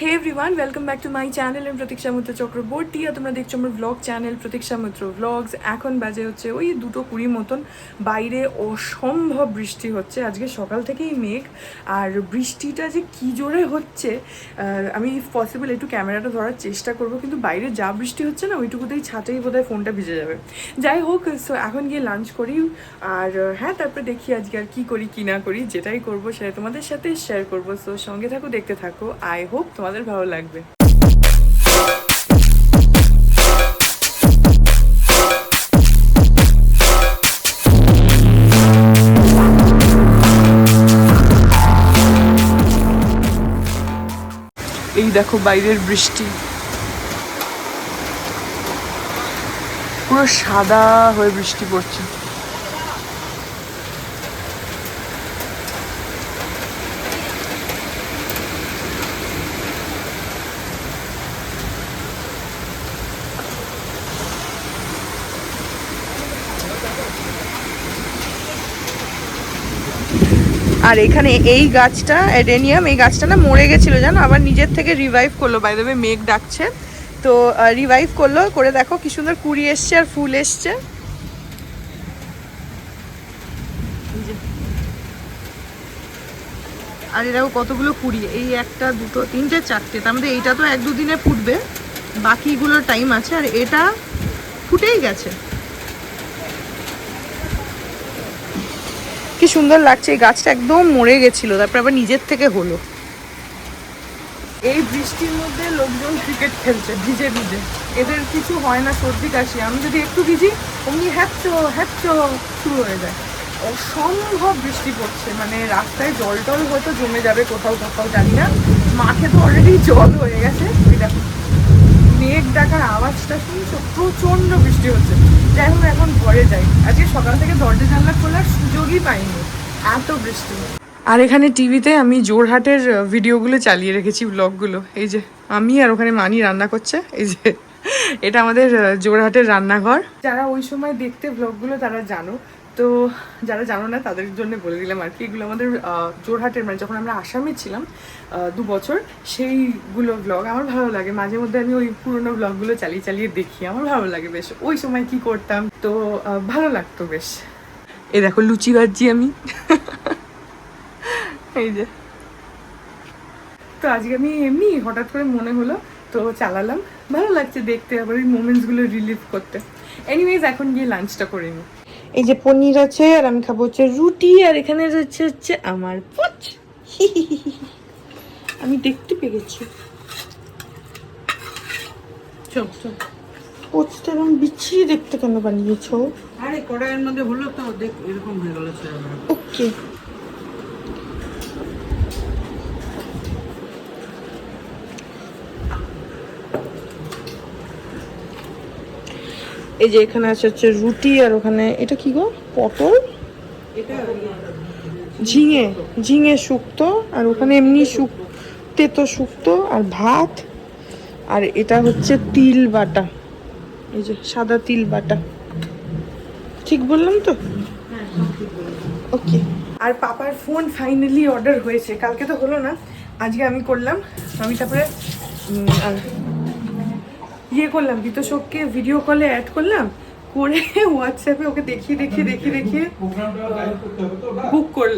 Hey everyone welcome back to my channel I'm Pratiksha Mitra Chakraborty আর তোমরা দেখছ আমার blog channel প্রতীক্ষা মিত্র blogs এখন বাজে হচ্ছে ওই দুটো কুড়ি মতন। বাইরে অসম্ভব বৃষ্টি হচ্ছে। আজকে সকাল থেকেই মেঘ। আর বৃষ্টিটা যে কি জোরে হচ্ছে আমি ইফ পসিবল একটু ক্যামেরাটা ধরার চেষ্টা করব। কিন্তু বাইরে যা বৃষ্টি হচ্ছে না, ওইটুকুতেই ছাটেই বোধহয় ফোনটা ভিজে যাবে। যাই হোক সো এখন গিয়ে লাঞ্চ করি। আর হ্যাঁ তারপরে দেখি আজকে আর কী করি, কী না করি, যেটাই করব সেটা তোমাদের সাথে শেয়ার করব। সো সঙ্গে থাকো, দেখতে থাকো। আই হোপ তোমাদের ভালো লাগবে। এই দেখো বাইরের বৃষ্টি। পুরো সাদা হয়ে বৃষ্টি পড়ছে। আর এখানে এই গাছটা এডেনিয়াম এই গাছটা না মরে গেছিল জানো? আবার নিজের থেকে রিভাইভ করল। বাই দেবে মেঘ ডাকছে। তো রিভাইভ করল, করে দেখো কি সুন্দর কুড়ি এসছে আর ফুল এসছে। আর এরকম কতগুলো কুড়ি। এই একটা, দুটো, তিনটে, চারটে। তার মধ্যে এইটা তো এক দুদিনে ফুটবে। বাকিগুলোর টাইম আছে। আর এটা ফুটেই গেছে। কি সুন্দর লাগছে, এই গাছটা একদম মরে গেছিল, তারপর আবার নিজের থেকে হলো। এই বৃষ্টির মধ্যে লোকজন ক্রিকেট খেলছে, ভিজে ভিজে। এদের কিছু হয় না, সর্দি কাশি। আমি যদি একটু ভিজি, অমনি হ্যাপচো হ্যাপচো শুরু হয়ে যায়। অসম্ভব বৃষ্টি পড়ছে মানে রাস্তায় জল টল হয়তো জমে যাবে কোথাও কোথাও, জানি না। মাঠে তো অলরেডি জল হয়ে গেছে দেখো। মেঘ ডাকার আওয়াজটা শুনছো? প্রচণ্ড বৃষ্টি হচ্ছে। যাই হোক এখন ঘরে যাই। আজকে সকাল থেকে দরজা জানলা খোলার সুযোগই পাইনি। এত বৃষ্টি। আর এখানে টিভিতে আমি জোরহাটের ভিডিওগুলো চালিয়ে রেখেছি ব্লগগুলো এই যে আমি আর ওখানে মানি রান্না করছে। এই যে এটা আমাদের জোরহাটের রান্নাঘর। যারা ওই সময় দেখতে ব্লগগুলো তারা জানো। তো যারা জানো না, তাদের জন্য বলে দিলাম আর কি। এগুলো আমাদের জোরহাটের মানে যখন আমরা আসামে ছিলাম দু বছর, সেইগুলো ব্লগ আমার ভালো লাগে। মাঝে মধ্যে আমি ওই পুরোনো ব্লগগুলো চালিয়ে চালিয়ে দেখি। আমার ভালো লাগে বেশ। ওই সময় কি করতাম? তো ভালো লাগতো বেশ। এই দেখো, লুচি ভাজছি আমি। এই যে। তো আজকে আমি এমনি হঠাৎ করে মনে হলো, তো চালালাম। ভালো লাগছে দেখতে, আবার ওই মোমেন্টসগুলো রিলিভ করতে। এনিওয়েজ এখন গিয়ে লাঞ্চটা করে নিই। এই যে পনির আছে আর আমি খাব হচ্ছে রুটি আর এখানে রয়েছে হচ্ছে আমার পচ। আমি দেখতে পেয়ে গেছি পোচটা এরকম বিচ্ছিরি দেখতে কেন বানিয়েছো? আরে কড়াইয়ের মধ্যে হলো তো দেখ এরকম হয়ে গেল ওকে। এই যে এখানে আছে হচ্ছে রুটি আর ওখানে, এটা কি গো? পটল? ঝিঙে ঝিঙে শুক্তো, আর ওখানে এমনি শুক তেতো শুক্তো আর ভাত, আর এটা হচ্ছে তিল বাটা। এই যে সাদা তিল বাটা। ঠিক বললাম তো? ওকে আর পাপার ফোন ফাইনালি অর্ডার হয়েছে। কালকে তো হলো না, আজকে আমি করলাম। আমি তারপরে ইয়ে করলাম বিতোষককে ভিডিও কলে অ্যাড করলাম, করে হোয়াটসঅ্যাপে ওকে দেখিয়ে দেখিয়ে দেখিয়ে দেখিয়ে বুক কর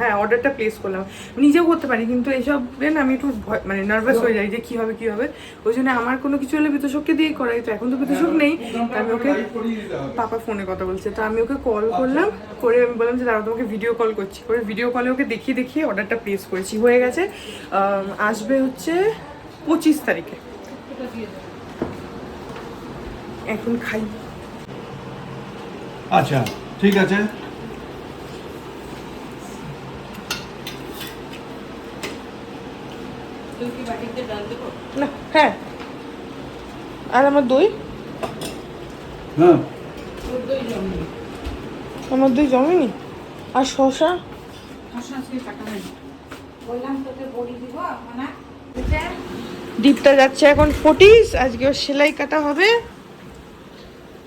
হ্যাঁ অর্ডারটা প্লেস করলাম। নিজেও করতে পারি, কিন্তু এইসব না আমি একটু মানে নার্ভাস হয়ে যাই যে কী হবে কী হবে। ওই জন্য আমার কোনো কিছু হলে বিতোষককে দিয়ে করাই, তো এখন তো বিতোষক নেই আমি ওকে পাপা ফোনে কথা বলছে, তো আমি ওকে কল করলাম, করে আমি বললাম যে, দাঁড়াও, তোমাকে ভিডিও কল করছি। করে ভিডিও কলে ওকে দেখিয়ে দেখিয়ে অর্ডারটা প্লেস করেছি। হয়ে গেছে আসবে হচ্ছে পঁচিশ তারিখে। এখন খাই। আচ্ছা ঠিক আছে। না হ্যাঁ। আর আমার দই? হ্যাঁ। তোর দই জমি আমার দই জমেনি? আর শশা মানে দীপটা যাচ্ছে এখন ফটিস আজকে ওর সেলাই কাটা হবে।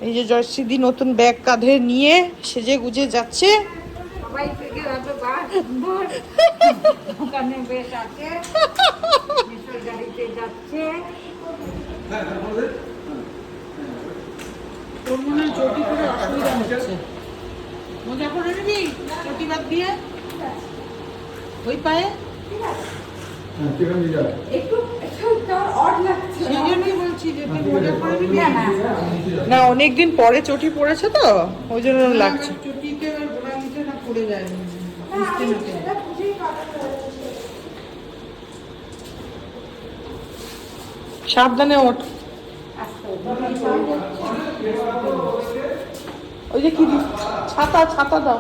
এই যে জয়শ্রীদি নতুন ব্যাগ কাঁধে নিয়ে সেজে গুজে যাচ্ছে। মজা করে নিবি? চটি বাদ দিয়ে? ওই পায়ে? না, না। না অনেকদিন পরে চটি পড়েছে তো ওই জন্য লাগছে। বলেছে। সাবধানে ওঠ। ওই যে কি দি- ছাতা ছাতা দাও।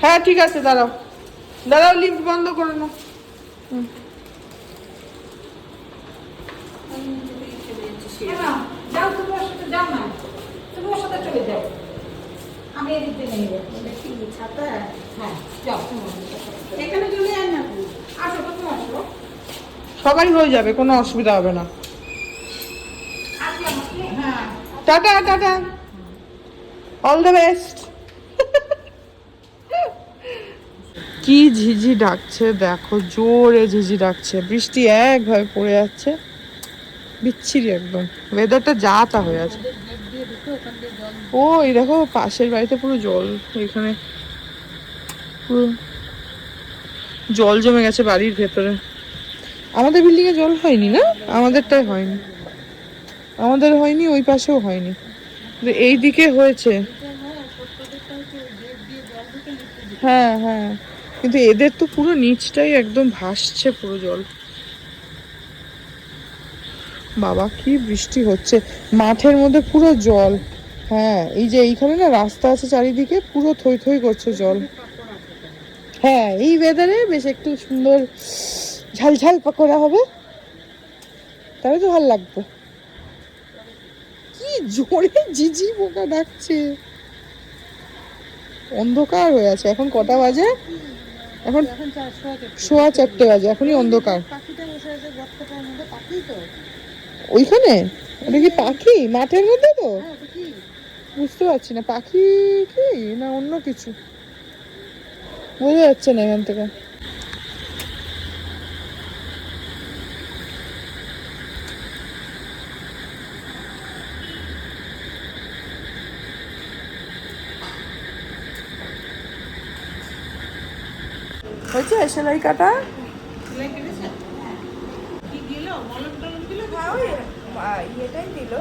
হ্যাঁ ঠিক আছে দাঁড়াও। দাঁড়াও লিফট বন্ধ করে নাও। যাও তুমি ওর সাথে যাও না। তুমি ওর সাথে চলে যাও। আমি এদিক দিয়ে নিয়ে যাব। ছাতা? হ্যাঁ যাও তুমি ওর সাথে চলে যাও। এখানে চলে আয় না। আসো তুমি আসো। সবাই হয়ে যাবে কোনো অসুবিধা হবে না। হ্যাঁ। Ta-ta ta-ta. All the best কি ঝিঝি ডাকছে, দেখো, জোরে ঝিঝি ডাকছে। বৃষ্টি একভাবে পড়ে যাচ্ছে। বিচ্ছিরি একদম। ওয়েদারটা যা তা হয়ে আছে। ও এই দেখো, পাশের বাড়িতে পুরো জল, এখানে পুরো জল জমে গেছে বাড়ির ভেতরে। আমাদের বিল্ডিং এ জল হয়নি না? আমাদেরটাই হয়নি। আমাদের হয়নি, ওই পাশেও হয়নি। এই দিকে হয়েছে। হ্যাঁ হ্যাঁ। কিন্তু এদের তো পুরো নিচটাই একদম ভাসছে পুরো জল। বাবা, কি বৃষ্টি হচ্ছে। মাঠের মধ্যে পুরো জল। হ্যাঁ এই যে এইখানে না রাস্তা আছে চারিদিকে, পুরো থই থই করছে জল। হ্যাঁ এই ওয়েদারে বেশ একটু সুন্দর ঝালঝাল পাকোড়া হবে। তাহলে তো ভালো লাগবে কি জোরে ঝিঝি পোকা ডাকছে। অন্ধকার হয়ে আছে। এখন কটা বাজে? এখন সোয়া চারটে বাজে, এখনই অন্ধকার। ওইখানে? ওটা কি পাখি? মাঠের মধ্যে তো? বুঝতে পারছি না, পাখি কি না অন্য কিছু? বোঝা যাচ্ছে না এখান থেকে। সেলাই কাটা? ইয়েটাই দিল।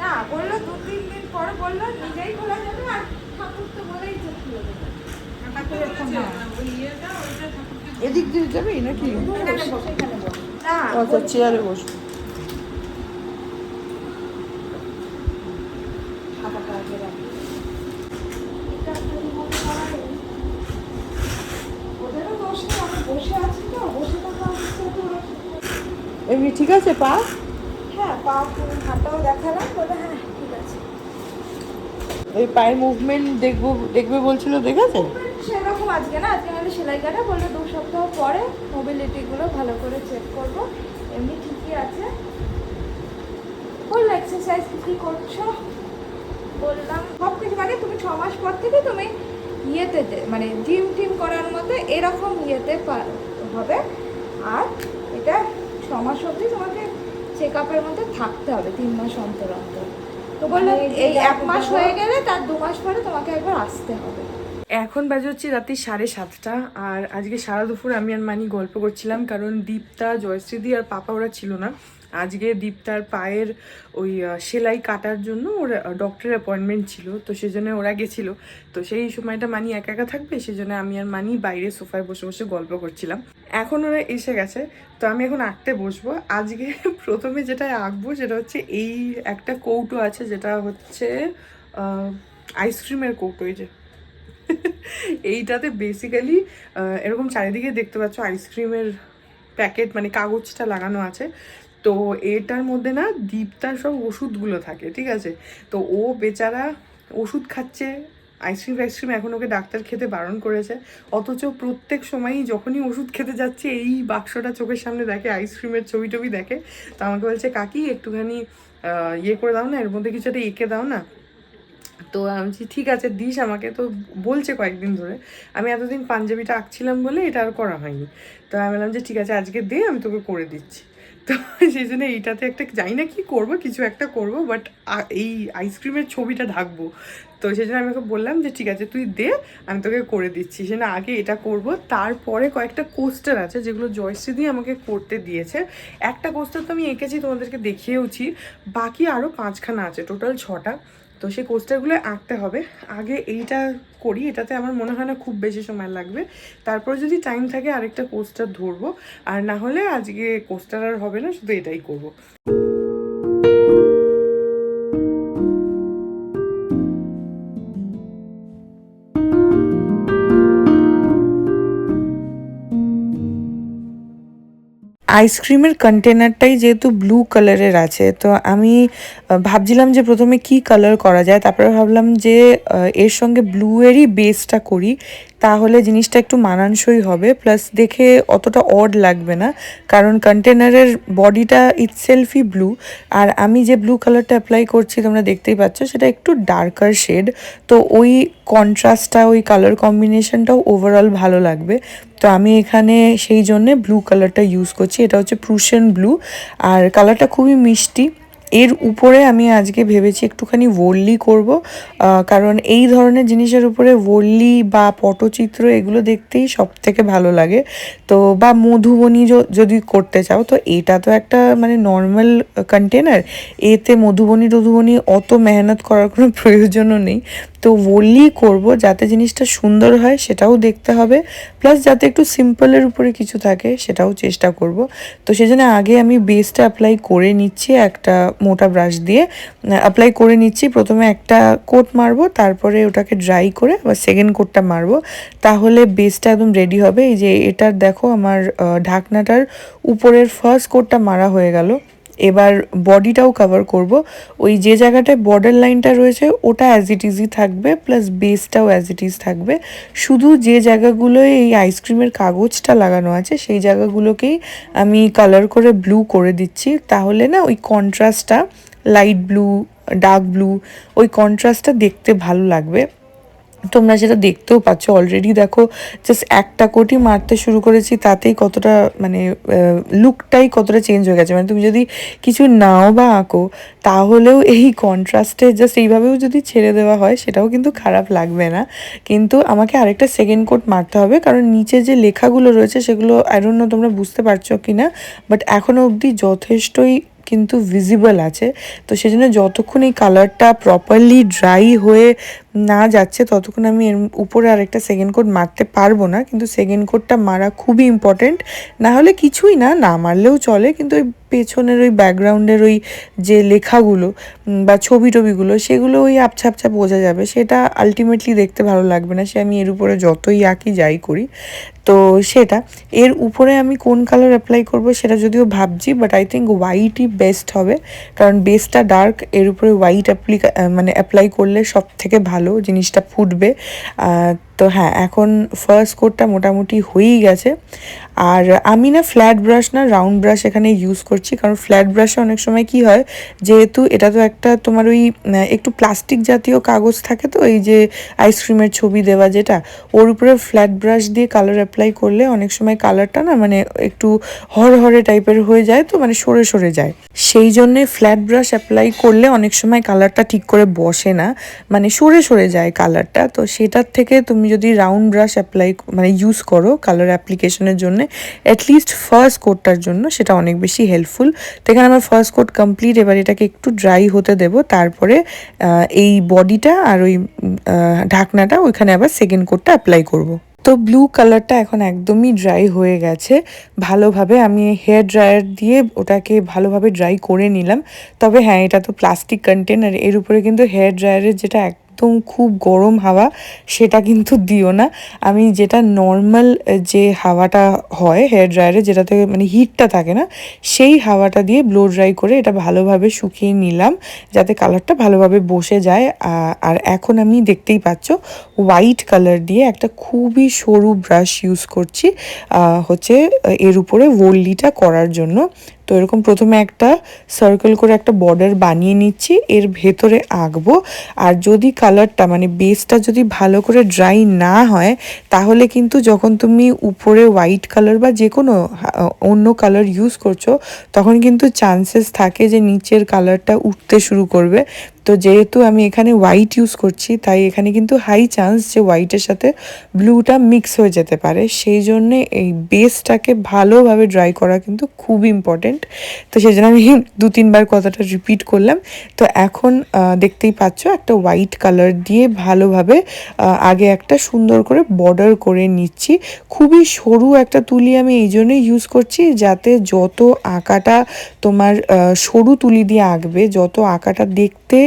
না বলল দু তিন দিন পরে বলল নিজেই খোলা যাবে আর ঠাকুর তো বলেই এদিক দিয়ে যাবি নাকি? আচ্ছা চেয়ারে বস। খাতাটা আগে এটা তোর মতো করা নেই। ওদেরও দোষ নেই আমি বসে আছি তো বসে থাকা অবস্থায় তো ওরা এমনি ঠিক আছে পা? হ্যাঁ পা হাতটাও দেখালাম বলে হ্যাঁ ঠিক আছে। ওই পায়ের মুভমেন্ট দেখব দেখবে বলছিল দেখেছে? সেরকম আজকে না আজকে নাহলে সেলাই কাটা বলল দু সপ্তাহ পরে মোবিলিটিগুলো ভালো করে চেক করব। এমনি ঠিকই আছে। বলল এক্সারসাইজ কী করছ? বললাম সব কিছু মানে তুমি ছ মাস পর থেকে তুমি ইয়েতে মানে জিম টিম করার মতো এরকম ইয়েতে হবে। আর এটা ছ মাস অবধি তোমাকে চেক আপের মধ্যে থাকতে হবে তিন মাস অন্তর অন্তর। তো বলল এই এক মাস হয়ে গেলে তার দু মাস পরে তোমাকে একবার আসতে হবে। এখন বাজে হচ্ছে রাত্রি সাড়ে সাতটা, আর আজকে সারা দুপুর আমি আর মানি গল্প করছিলাম, কারণ দীপ্তা, জয়শ্রীদি আর পাপা ওরা ছিল না। আজকে দীপ্তার পায়ের ওই সেলাই কাটার জন্য ওর ডক্টরের অ্যাপয়েন্টমেন্ট ছিল, তো সেজন্য ওরা গেছিল। তো সেই সময়টা মানি একা একা থাকবে, সেজন্য আমি আর মানি বাইরে সোফায় বসে বসে গল্প করছিলাম। এখন ওরা এসে গেছে, তো আমি এখন আঁকতে বসবো। আজকে প্রথমে যেটা আঁকবো সেটা হচ্ছে এই একটা কৌটো আছে, যেটা হচ্ছে আইসক্রিমের কৌটো, এই যে। এইটাতে বেসিক্যালি এরকম চারিদিকে দেখতে পাচ্ছ আইসক্রিমের প্যাকেট মানে কাগজটা লাগানো আছে। তো এটার মধ্যে না দীপ্তার সব ওষুধগুলো থাকে, ঠিক আছে? তো ও বেচারা ওষুধ খাচ্ছে আইসক্রিম ফাইসক্রিম এখন ওকে ডাক্তার খেতে বারণ করেছে। অথচ প্রত্যেক সময়ই যখনই ওষুধ খেতে যাচ্ছে, এই বাক্সটা চোখের সামনে দেখে আইসক্রিমের ছবি টবি দেখে। তো আমাকে বলছে, কাকি, একটুখানি ইয়ে করে দাও না, এর মধ্যে কিছু একটা এঁকে দাও না। তো আমি ঠিক আছে, দিস আমাকে। তো বলছে কয়েকদিন ধরে, আমি এতদিন পাঞ্জাবিটা আঁকছিলাম বলে এটা আর করা হয়নি। তো আমি বললাম যে, ঠিক আছে, আজকে দে, আমি তোকে করে দিচ্ছি। তো সেই জন্য এইটাতে একটা জানি না কি করব, কিছু একটা করব বাট এই আইসক্রিমের ছবিটা ঢাকবো। তো সেই জন্য আমি ওকে বললাম যে, ঠিক আছে, তুই দে, আমি তোকে করে দিচ্ছি। সে না আগে এটা করব। তারপরে কয়েকটা কোস্টার আছে, যেগুলো জয়শ্রী দিয়ে আমাকে করতে দিয়েছে। একটা কোস্টার তো আমি এঁকেছি, তোমাদেরকে দেখিয়েওছি। বাকি আরও পাঁচখানা আছে টোটাল ছটা। তো সেই কোস্টারগুলো আঁকতে হবে। আগে এইটা করি, এটাতে আমার মনে হয় না খুব বেশি সময় লাগবে। তারপর যদি টাইম থাকে আরেকটা কোস্টার ধরবো। আর না হলে আজকে কোস্টার আর হবে না, শুধু এটাই করব। আইসক্রিমের কন্টেনারটাই যেহেতু ব্লু কালারের আছে, তো আমি ভাবছিলাম যে প্রথমে কি কালার করা যায়, তারপরে ভাবলাম যে এর সঙ্গে ব্লুয়েরই বেসটা করি। তাহলে জিনিসটা একটু মানানসই হবে। প্লাস দেখে অতটা অড লাগবে না। কারণ কন্টেনারের বডিটা ইটসেলফই ব্লু আর আমি যে ব্লু কালারটা অ্যাপ্লাই করছি, তোমরা দেখতেই পাচ্ছ, সেটা একটু ডার্কার শেড তো ওই কন্ট্রাস্টটা ওই কালার কম্বিনেশনটাও ওভারঅল ভালো লাগবে। তো আমি এখানে সেই জন্যে ব্লু কালারটা ইউজ করছি। এটা হচ্ছে প্রুশিয়ান ব্লু আর কালারটা খুবই মিষ্টি। এর উপরে আমি আজকে ভেবেছি একটুখানি ওর্লি করব কারণ এই ধরনের জিনিসের উপরে ওর্লি বা পটচিত্র এগুলো দেখতেই সব থেকে ভালো লাগে। তো, বা মধুবনী যদি করতে চাও, তো এটা তো একটা মানে নর্মাল কন্টেনার এতে মধুবনী, টধুবনী অত মেহনত করার কোনো প্রয়োজনও নেই। তো ওর্লি করব যাতে জিনিসটা সুন্দর হয়, সেটাও দেখতে হবে। প্লাস যাতে একটু সিম্পলের উপরে কিছু থাকে, সেটাও চেষ্টা করব। তো সেজন্য আগে আমি বেসটা অ্যাপ্লাই করে নিচ্ছি একটা মোটা ব্রাশ দিয়ে অ্যাপ্লাই করে নিচ্ছি। প্রথমে একটা কোট মারবো, তারপরে ওটাকে ড্রাই করে আবার সেকেন্ড কোটটা মারবো। তাহলে বেসটা একদম রেডি হবে। এই যে এটার দেখো, আমার ঢাকনাটার উপরের ফার্স্ট কোটটা মারা হয়ে গেল। এবার বডিটাও কভার করব। ওই যে জায়গাটায় বর্ডার লাইনটা রয়েছে, ওটা অ্যাজ ইট ইজই থাকবে প্লাস বেসটাও অ্যাজ ইট ইজ থাকবে। শুধু যে জায়গাগুলোয় এই আইসক্রিমের কাগজটা লাগানো আছে, সেই জায়গাগুলোকেই আমি কালার করে ব্লু করে দিচ্ছি। তাহলে না, ওই কন্ট্রাস্টটা লাইট ব্লু ডার্ক ব্লু ওই কন্ট্রাস্টটা দেখতে ভালো লাগবে। তোমরা যেটা দেখতেও পাচ্ছ অলরেডি দেখো জাস্ট একটা কোটি মারতে শুরু করেছি, তাতেই কতটা মানে লুকটাই কতটা চেঞ্জ হয়ে গেছে। মানে তুমি যদি কিছু নাও বা আঁকো, তাহলেও এই কন্ট্রাস্টে জাস্ট এইভাবেও যদি ছেড়ে দেওয়া হয়, সেটাও কিন্তু খারাপ লাগবে না। কিন্তু আমাকে আরেকটা সেকেন্ড কোট মারতে হবে, কারণ নিচে যে লেখাগুলো রয়েছে, সেগুলো আই তোমরা বুঝতে পারছ কি না বাট এখনও অবধি যথেষ্টই কিন্তু ভিজিবল আছে। তো সেজন্য যতক্ষণ এই কালারটা প্রপারলি ড্রাই হয়ে না যাচ্ছে, ততক্ষণ আমি এর উপরে আরেকটা সেকেন্ড কোট মারতে পারব না। কিন্তু সেকেন্ড কোটটা মারা খুবই ইম্পর্টেন্ট না হলে কিছুই না না মারলেও চলে। কিন্তু ওই পেছনের ওই ব্যাকগ্রাউন্ডের ওই যে লেখাগুলো বা ছবি টবিগুলো সেগুলো ওই আবছা আপছা বোঝা যাবে। সেটা আলটিমেটলি দেখতে ভালো লাগবে না। সে আমি এর উপরে যতই আঁকি যাই করি। তো সেটা। এর উপরে আমি কোন কালার অ্যাপ্লাই করব সেটা যদিও ভাবছি বাট আই থিঙ্ক হোয়াইটই বেস্ট হবে। কারণ বেসটা ডার্ক এর উপরে হোয়াইট অ্যাপ্লিকা মানে অ্যাপ্লাই করলে সব থেকে ভালো জিনিসটা ফুটবে। তো হ্যাঁ এখন ফার্স্ট কোটটা মোটামুটি হয়েই গেছে। আর আমি না ফ্ল্যাট ব্রাশ না রাউন্ড ব্রাশ এখানে ইউজ করছি। কারণ ফ্ল্যাট ব্রাশে অনেক সময় কি হয়, যেহেতু এটা তো একটা তোমার ওই একটু প্লাস্টিক জাতীয় কাগজ থাকে তো, এই যে আইসক্রিমের ছবি দেওয়া যেটা, ওর উপরে ফ্ল্যাট ব্রাশ দিয়ে কালার অ্যাপ্লাই করলে অনেক সময় কালারটা না মানে একটু হরহরে টাইপের হয়ে যায় তো মানে সরে সরে যায়। সেই জন্যে ফ্ল্যাট ব্রাশ অ্যাপ্লাই করলে অনেক সময় কালারটা ঠিক করে বসে না মানে সরে সরে যায় কালারটা তো সেটার থেকে তুমি যদি রাউন্ড ব্রাশ অ্যাপ্লাই মানে ইউজ করো কালার অ্যাপ্লিকেশনের জন্য অ্যাটলিস্ট ফার্স্ট কোটটার জন্য সেটা অনেক বেশি হেল্পফুল তো এখানে আমার ফার্স্ট কোট কমপ্লিট এবার এটাকে একটু ড্রাই হতে দেবো, তারপরে এই বডিটা আর ওই ঢাকনাটা ওইখানে আবার সেকেন্ড কোটটা অ্যাপ্লাই করব। তো ব্লু কালারটা এখন একদমই ড্রাই হয়ে গেছে। ভালোভাবে আমি হেয়ার ড্রায়ার দিয়ে ওটাকে ভালোভাবে ড্রাই করে নিলাম। তবে হ্যাঁ এটা তো প্লাস্টিক কন্টেনার এর উপরে কিন্তু হেয়ার ড্রায়ারের যেটা একদম খুব গরম হাওয়া, সেটা কিন্তু দিও না। আমি যেটা নর্মাল যে হাওয়াটা হয় হেয়ার ড্রায়ারে যেটাতে মানে হিটটা থাকে না, সেই হাওয়াটা দিয়ে ব্লো ড্রাই করে এটা ভালোভাবে শুকিয়ে নিলাম, যাতে কালারটা ভালোভাবে বসে যায়। আর এখন আমি দেখতেই পাচ্ছ হোয়াইট কালার দিয়ে একটা খুবই সরু ব্রাশ ইউজ করছি হচ্ছে, এর উপরে ওল্লিটা করার জন্য। তো এরকম প্রথমে একটা সার্কেল করে একটা বর্ডার বানিয়ে নিচ্ছি, এর ভেতরে আঁকবো। আর যদি কালারটা মানে বেসটা যদি ভালো করে ড্রাই না হয়, তাহলে কিন্তু যখন তুমি উপরে হোয়াইট কালার বা যে কোনো অন্য কালার ইউজ করছ, তখন কিন্তু চান্সেস থাকে যে নিচের কালারটা উঠতে শুরু করবে। তো যেহেতু আমি এখানে হোয়াইট ইউজ করছি, তাই এখানে কিন্তু হাই চান্স যে হোয়াইটের সাথে ব্লুটা মিক্স হয়ে যেতে পারে। সেই জন্যে এই বেসটাকে ভালোভাবে ড্রাই করা কিন্তু খুব ইম্পর্টেন্ট তো সেই জন্য আমি দু তিনবার কথাটা রিপিট করলাম। তো এখন দেখতেই পাচ্ছ একটা হোয়াইট কালার দিয়ে ভালোভাবে আগে একটা সুন্দর করে বর্ডার করে নিচ্ছি। খুবই সরু একটা তুলি আমি এই জন্যই ইউজ করছি, যাতে যত আঁকাটা তোমার সরু তুলি দিয়ে আঁকবে, যত আঁকাটা দেখতে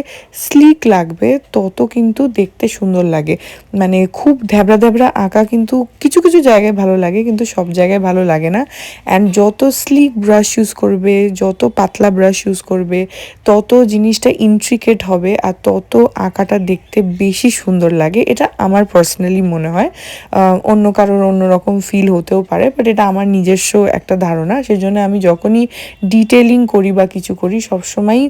স্লিক লাগবে, তত কিন্তু দেখতে সুন্দর লাগে। মানে খুব ধ্যাবড়া ধ্যাবড়া আঁকা কিন্তু কিছু কিছু জায়গায় ভালো লাগে, কিন্তু সব জায়গায় ভালো লাগে না। অ্যান্ড যত স্লিক ব্রাশ ইউজ করবে, যত পাতলা ব্রাশ ইউজ করবে, তত জিনিসটা ইন্ট্রিকেট হবে, আর তত আঁকাটা দেখতে বেশি সুন্দর লাগে। এটা আমার পার্সোনালি মনে হয়। অন্য কারোর অন্যরকম ফিল হতেও পারে বাট এটা আমার নিজস্ব একটা ধারণা। সেই জন্য আমি যখনই ডিটেলিং করি বা কিছু করি, সবসময়ই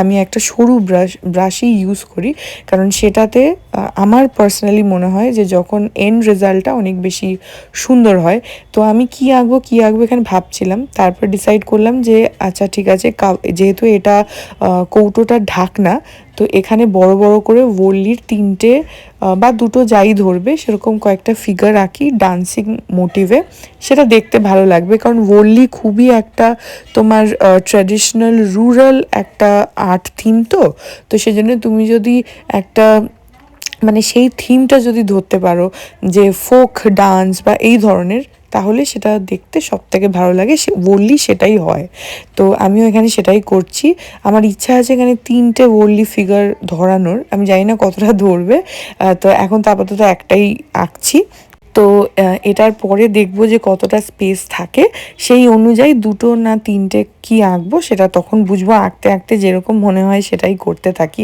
আমি একটা সরু ব্রাশ, ব্রাশই ইউজ করি। কারণ সেটাতে আমার পার্সোনালি মনে হয় যে যখন এন্ড রেজাল্টটা অনেক বেশি সুন্দর হয়, তো আমি কি আঁকবো কি আঁকবো এখানে ভাবছিলাম। তারপর ডিসাইড করলাম যে আচ্ছা ঠিক আছে যেহেতু এটা কৌটোটা ঢাকনা তো এখানে বড় বড় করে ওল্লির তিনটে বা দুটো যাই ধরবে, সেরকম কয়েকটা ফিগার আঁকি ডান্সিং মোটিভে সেটা দেখতে ভালো লাগবে, কারণ ওল্লি খুবই একটা তোমার ট্র্যাডিশনাল রুরাল একটা আর্ট থিম তো। তো সেজন্য তুমি যদি একটা মানে সেই থিমটা যদি ধরতে পারো, যে ফোক ডান্স বা এই ধরনের তাহলে সেটা দেখতে সব থেকে ভালো লাগে, সে বললি সেটাই হয়। তো আমিও এখানে সেটাই করছি। আমার ইচ্ছা আছে এখানে তিনটে ওল্লি ফিগার ধরানোর, আমি জানি না কতটা ধরবে। তো এখন তো আপাতত একটাই আঁকছি। তো এটার পরে দেখব যে কতটা স্পেস থাকে। সেই অনুযায়ী দুটো না তিনটে কি আঁকবো সেটা তখন বুঝব। আঁকতে আঁকতে যেরকম মনে হয় সেটাই করতে থাকি।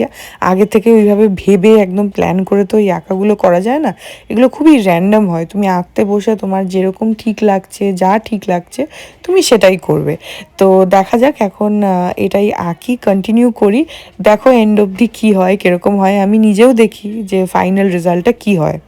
আগে থেকে ওইভাবে ভেবে একদম প্ল্যান করে তো এই আঁকাগুলো করা যায় না। এগুলো খুবই র্যান্ডম হয়। তুমি আঁকতে বসে তোমার যেরকম ঠিক লাগছে, যা ঠিক লাগছে, তুমি সেটাই করবে। তো দেখা যাক এখন এটাই আঁকি কন্টিনিউ করি। দেখো এন্ড অবধি কী হয়, কীরকম হয়। আমি নিজেও দেখি যে ফাইনাল রেজাল্টটা কী হয়।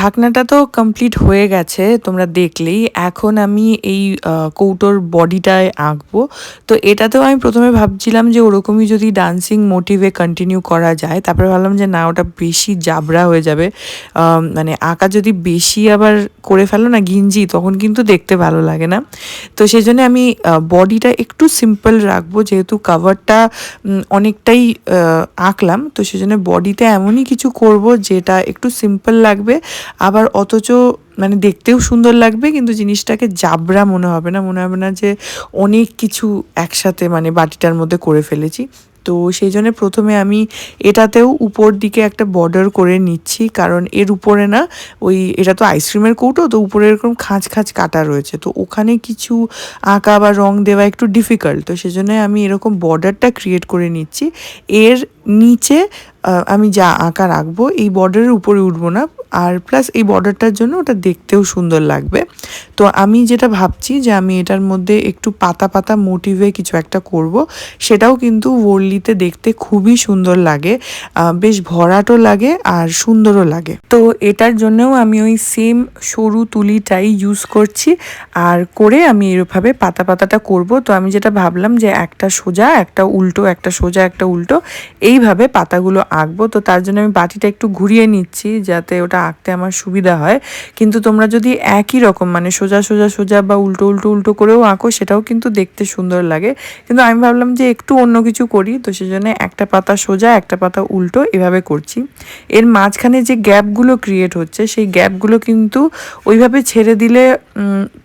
ঢাকনাটা তো কমপ্লিট হয়ে গেছে, তোমরা দেখলেই। এখন আমি এই কৌটোর বডিটায় আঁকবো। তো এটাতেও আমি প্রথমে ভাবছিলাম যে ওরকমই যদি ডান্সিং মোটিভে কন্টিনিউ করা যায়, তারপরে ভাবলাম যে না, ওটা বেশি জাবরা হয়ে যাবে। মানে আঁকা যদি বেশি আবার করে ফেলো না গিঞ্জি, তখন কিন্তু দেখতে ভালো লাগে না। তো সেই জন্য আমি বডিটা একটু সিম্পল রাখব, যেহেতু কাভারটা অনেকটাই আঁকলাম। তো সেই জন্য বডিতে এমনই কিছু করব, যেটা একটু সিম্পল লাগবে। আবার অথচ মানে দেখতেও সুন্দর লাগবে, কিন্তু জিনিসটাকে জাবরা মনে হবে না, মনে হবে না যে অনেক কিছু একসাথে মানে বাটিটার মধ্যে করে ফেলেছি। তো সেই জন্য প্রথমে আমি এটাতেও উপর দিকে একটা বর্ডার করে নিচ্ছি, কারণ এর উপরে না ওই এটা তো আইসক্রিমের কৌটো, তো উপরে এরকম খাঁজ খাঁজ কাটা রয়েছে। তো ওখানে কিছু আঁকা বা রং দেওয়া একটু ডিফিকাল্ট তো সেজন্য আমি এরকম বর্ডারটা ক্রিয়েট করে নিচ্ছি। এর নিচে আমি যা আঁকা রাখব, এই বর্ডারের উপরে উঠবো না। আর প্লাস এই বর্ডারটার জন্য ওটা দেখতেও সুন্দর লাগবে। তো আমি যেটা ভাবছি যে আমি এটার মধ্যে একটু পাতা পাতা মোটিভে কিছু একটা করব, সেটাও কিন্তু ওর্লিতে দেখতে খুবই সুন্দর লাগে। বেশ ভরাটও লাগে আর সুন্দরও লাগে। তো এটার জন্যও আমি ওই সেম সরু তুলিটাই ইউজ করছি। আর করে আমি এরভাবে পাতা পাতাটা করব। তো আমি যেটা ভাবলাম যে একটা সোজা, একটা উল্টো, একটা সোজা, একটা উল্টো, এইভাবে পাতাগুলো আঁকবো, তো তার জন্য আমি বাটিটা একটু ঘুরিয়ে নিচ্ছি যাতে ওটা আঁকতে আমার সুবিধা হয়। কিন্তু তোমরা যদি একই রকম মানে সোজা সোজা সোজা বা উল্টো উল্টো উল্টো করেও আঁকো, সেটাও কিন্তু দেখতে সুন্দর লাগে। কিন্তু আমি ভাবলাম যে একটু অন্য কিছু করি, তো সেজন্য একটা পাতা সোজা, একটা পাতা উল্টো এভাবে করছি। এর মাঝখানে যে গ্যাপগুলো ক্রিয়েট হচ্ছে, সেই গ্যাপগুলো কিন্তু ওইভাবে ছেড়ে দিলে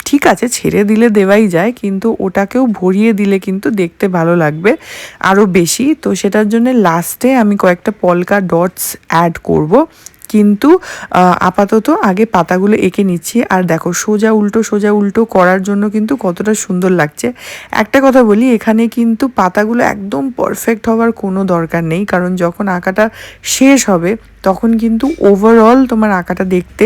ঠিক আছে, ছেড়ে দিলে দেওয়াই যায়, কিন্তু ওটাকেও ভরিয়ে দিলে কিন্তু দেখতে ভালো লাগবে আরও বেশি। তো সেটার জন্য লাস্টে আমি কয়েকটা পলকা ডটস অ্যাড করব। কিন্তু আপাতত আগে পাতাগুলো এঁকে নিচ্ছি। আর দেখো, সোজা উল্টো সোজা উল্টো করার জন্য কিন্তু কতটা সুন্দর লাগছে। একটা কথা বলি, এখানে কিন্তু পাতাগুলো একদম পারফেক্ট হওয়ার কোনো দরকার নেই। কারণ যখন আঁকাটা শেষ হবে তখন কিন্তু ওভারঅল তোমার আঁকাটা দেখতে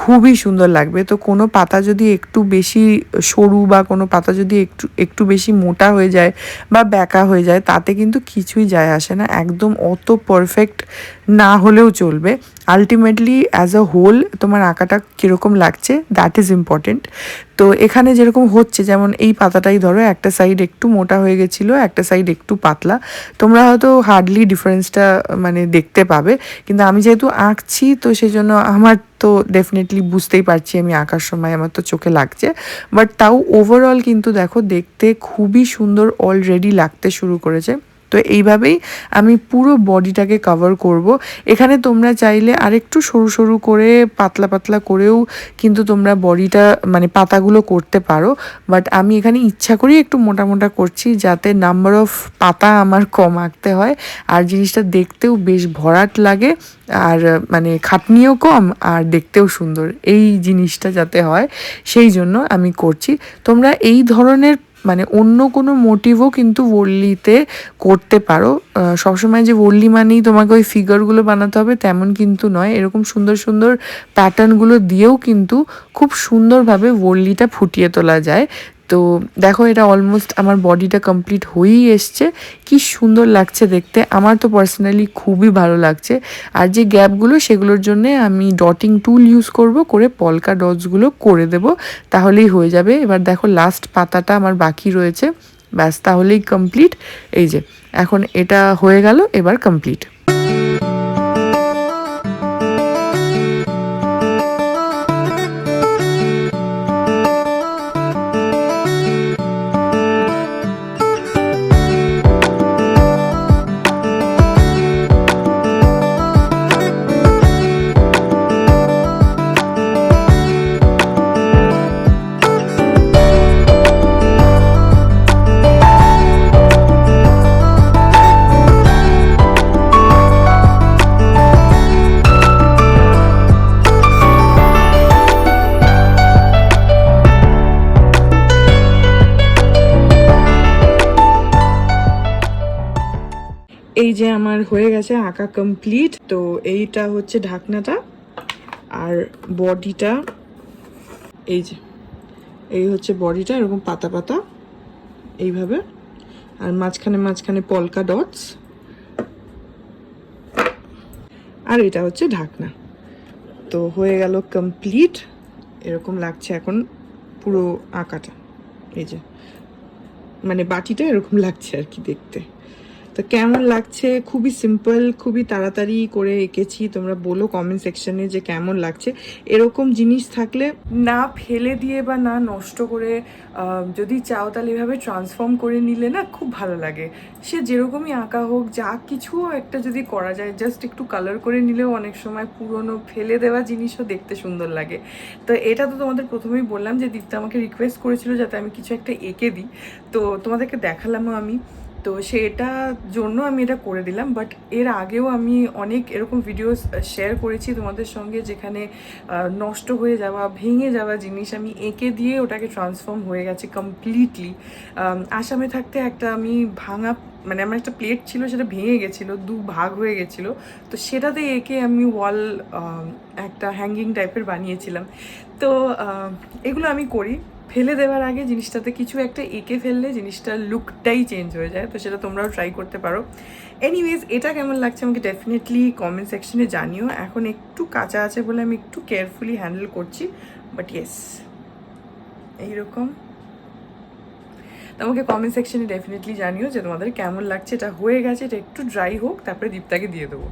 খুবই সুন্দর লাগবে। তো কোনো পাতা যদি একটু বেশি সরু বা কোনো পাতা যদি একটু একটু বেশি মোটা হয়ে যায় বা ব্যাকা হয়ে যায়, তাতে কিন্তু কিছুই যায় আসে না। একদম অত পারফেক্ট না হলেও চলবে। আলটিমেটলি অ্যাজ আ হোল তোমার আঁকাটা কীরকম লাগছে দ্যাট ইজ ইম্পর্টেন্ট তো এখানে যেরকম হচ্ছে, যেমন এই পাতাটাই ধরো, একটা সাইড একটু মোটা হয়ে গেছিল, একটা সাইড একটু পাতলা, তোমরা হয়তো হার্ডলি ডিফারেন্সটা মানে দেখতে পাবে। কিন্তু আমি যেহেতু আঁকছি, তো সেই জন্য আমার তো ডেফিনেটলি বুঝতেই পারছি, আমি আঁকার সময় আমার তো চোখে লাগছে। বাট তাও ওভারঅল কিন্তু দেখো, দেখতে খুবই সুন্দর অলরেডি লাগতে শুরু করেছে। তো এইভাবেই আমি পুরো বডিটাকে কভার করব। এখানে তোমরা চাইলে আরেকটু সরু সরু করে, পাতলা পাতলা করেও কিন্তু তোমরা বডিটা মানে পাতাগুলো করতে পারো। বাট আমি এখানে ইচ্ছা করেই একটু মোটা মোটা করছি যাতে নাম্বার অফ পাতা আমার কম আঁকতে হয়। আর জিনিসটা দেখতেও বেশ ভরাট লাগে, আর মানে খাটনিও কম, আর দেখতেও সুন্দর। এই জিনিসটা যাতে হয়, সেই জন্য আমি করছি। তোমরা এই ধরনের মানে অন্য কোনো মোটিভও কিন্তু ওর্লিতে করতে পারো। সবসময় যে ওর্লি মানেই তোমাকে ওই ফিগারগুলো বানাতে হবে তেমন কিন্তু নয়। এরকম সুন্দর সুন্দর প্যাটার্নগুলো দিয়েও কিন্তু খুব সুন্দরভাবে ওর্লিটা ফুটিয়ে তোলা যায়। তো দেখো এটা অলমোস্ট আমার বডিটা কমপ্লিট হয়েই এসছে। কি সুন্দর লাগছে দেখতে। আমার তো পার্সোনালি খুবই ভালো লাগছে। আর যে গ্যাপগুলো, সেগুলোর জন্য আমি ডটিং টুল ইউজ করব, করে পলকা ডটসগুলো করে দেব, তাহলেই হয়ে যাবে। এবার দেখো লাস্ট পাতাটা আমার বাকি রয়েছে। ব্যাস, তাহলেই কমপ্লিট এই যে, এখন এটা হয়ে গেল, এবার কমপ্লিট এই যে আমার হয়ে গেছে আঁকা কমপ্লিট তো এইটা হচ্ছে ঢাকনাটা আর বডিটা, এই যে, এই হচ্ছে বডিটা, এরকম পাতা পাতা, এইভাবে। আর মাঝখানে মাঝখানে পলকা ডটস আর এটা হচ্ছে ঢাকনা। তো হয়ে গেল কমপ্লিট এরকম লাগছে এখন পুরো আঁকাটা, এই যে। মানে বাটিটা এরকম লাগছে আর কি দেখতে। তো কেমন লাগছে? খুবই সিম্পল খুবই তাড়াতাড়ি করে এঁকেছি। তোমরা বলো কমেন্ট সেকশনে যে কেমন লাগছে। এরকম জিনিস থাকলে না ফেলে দিয়ে বা না নষ্ট করে যদি চাও তাহলে এভাবে ট্রান্সফর্ম করে নিলে না খুব ভালো লাগে। সে যেরকমই আঁকা হোক, যা কিছু একটা যদি করা যায় জাস্ট একটু কালার করে নিলেও অনেক সময় পুরনো ফেলে দেওয়া জিনিসও দেখতে সুন্দর লাগে। তো এটা তো তোমাদের প্রথমেই বললাম যে দীপ্তা আমাকে রিকোয়েস্ট করেছিল যাতে আমি কিছু একটা এঁকে দিই। তো তোমাদেরকে দেখালামও আমি। তো সেটার জন্য আমি এটা করে দিলাম বাট এর আগেও আমি অনেক এরকম ভিডিওস শেয়ার করেছি তোমাদের সঙ্গে যেখানে নষ্ট হয়ে যাওয়া, ভেঙে যাওয়া জিনিস আমি এঁকে দিয়ে ওটাকে ট্রান্সফর্ম হয়ে গেছে কমপ্লিটলি আসামে থাকতে একটা আমি ভাঙা মানে আমার একটা প্লেট ছিল সেটা ভেঙে গেছিল, দু ভাগ হয়ে গেছিল। তো সেটাতে এঁকে আমি ওয়াল একটা হ্যাঙ্গিং টাইপের বানিয়েছিলাম। তো এগুলো আমি করি। ফেলে দেওয়ার আগে জিনিসটাতে কিছু একটা এঁকে ফেললে জিনিসটার লুকটাই চেঞ্জ হয়ে যায়, তো সেটা তোমরাও ট্রাই করতে পারো। এনিওয়েজ এটা কেমন লাগছে আমাকে ডেফিনেটলি কমেন্ট সেকশনে জানিও। এখন একটু কাঁচা আছে বলে আমি একটু কেয়ারফুলি হ্যান্ডেল করছি বাট ইয়েস এইরকম। তো আমাকে কমেন্ট সেকশনে ডেফিনেটলি জানিও যে তোমাদের কেমন লাগছে, এটা হয়ে গেছে, এটা একটু ড্রাই হোক, তারপরে দীপ্তাকে দিয়ে দেবো।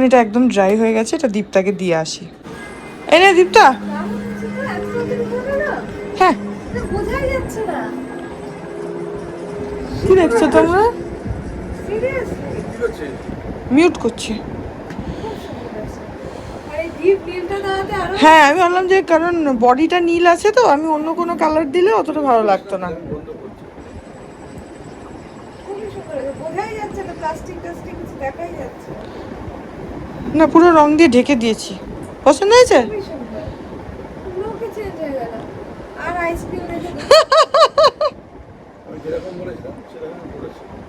এখন এটা একদম ড্রাই হয়ে গেছে, এটা দীপটাকে দিয়ে আসি। এই নে দীপটা হ্যাঁ। কি দেখছ তোমরা? মিউট করছি। হ্যাঁ আমি ভাবলাম যে কারণ বডিটা নীল আছে তো, আমি অন্য কোনো কালার দিলে অতটা ভালো লাগতো না খুবই সুন্দর হয়েছে। বোঝাই যাচ্ছে না পুরো রং দিয়ে ঢেকে দিয়েছি। পছন্দ হয়েছে?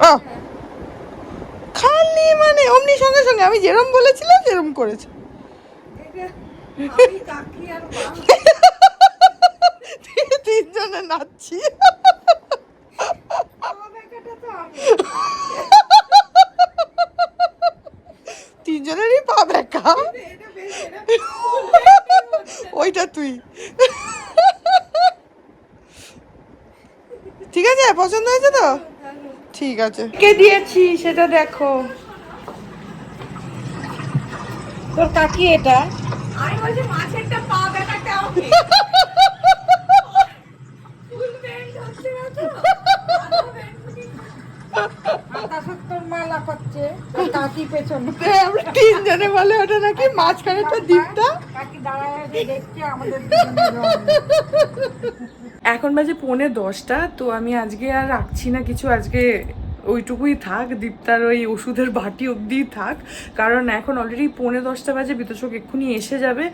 হয়ে খালি মানে অমনি সঙ্গে সঙ্গে আমি যেরম বলেছিলাম সেরম করেছে। তিনজনে নাচছি আমার ব্যাপারটা তো আমি তিনজনেরই পা ব্যাকা ওইটা তুই। ঠিক আছে? পছন্দ হয়েছে তো? ঠিক আছে। কে দিয়েছি সেটা দেখো। তোর কাকি এটা? আমি বলছি একটা পা ব্যাপারটা ওকে ফুল ব্যান্ড হচ্ছে না তো আধা ব্যান্ড আধা সত্তর মালা করছে কাকি পেছনে আমরা ওটা নাকি মাঝখানে তো রং। এখন বাজে পৌনে দশটা তো আমি আজকে আর রাখছি না কিছু আজকে ওইটুকুই থাক দীপ্তার ওই ওষুধের বাটি অবধি থাক কারণ এখন অলরেডি পৌনে দশটা বাজে বিতোষক এক্ষুনি এসে যাবে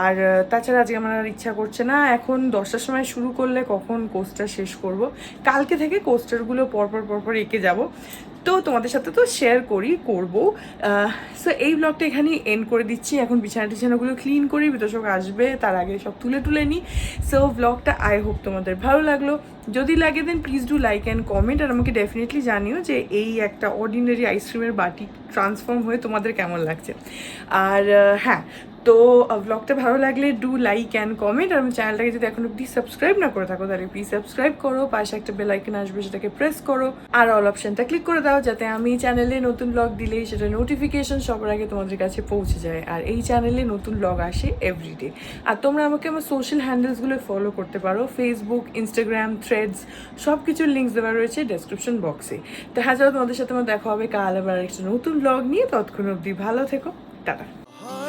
আর তাছাড়া আজকে আমার আর ইচ্ছা করছে না এখন দশটার সময় শুরু করলে কখন কোর্সটা শেষ করব কালকে থেকে কোস্টারগুলো পরপর পরপর এঁকে যাব তো তোমাদের সাথে তো শেয়ার করি, করব। সো এই ব্লগটা এখানেই এন্ড করে দিচ্ছি। এখন বিছানা টিছানাগুলো ক্লিন করি বিতোষক আসবে, তার আগে সব তুলে তুলে নিই। সো ব্লগটা আই হোপ তোমাদের ভালো লাগল। যদি লাগে then please do like and comment আর আমাকে ডেফিনেটলি জানিও যে এই একটা অর্ডিনারি আইসক্রিমের বাটি ট্রান্সফর্ম হয়ে তোমাদের কেমন লাগছে। আর হ্যাঁ তো ব্লগটা ভালো লাগলে ডু লাইক অ্যান্ড কমেন্ট আর আমার চ্যানেলটাকে যদি এখন অব্দি সাবস্ক্রাইব না করে থাকো, তাহলে প্লিজ সাবস্ক্রাইব করো, পাশে একটা বেল আইকন আসবে সেটাকে প্রেস করো আর অল অপশনটা ক্লিক করে দাও যাতে আমি চ্যানেলে নতুন ব্লগ দিলেই সেটা নোটিফিকেশন সবার আগে তোমাদের কাছে পৌঁছে যায় আর এই চ্যানেলে নতুন ব্লগ আসে এভরিডে আর তোমরা আমাকে আমার সোশ্যাল হ্যান্ডেলসগুলো ফলো করতে পারো ফেসবুক ইনস্টাগ্রাম থ্রেডস সব কিছুর লিঙ্কস দেওয়া রয়েছে ডেসক্রিপশন বক্সে হ্যাঁ চলো তোমাদের সাথে আমার দেখা হবে, কাল আবার একটা নতুন ব্লগ নিয়ে, ততক্ষণ অবধি ভালো থেকো, ta-ta.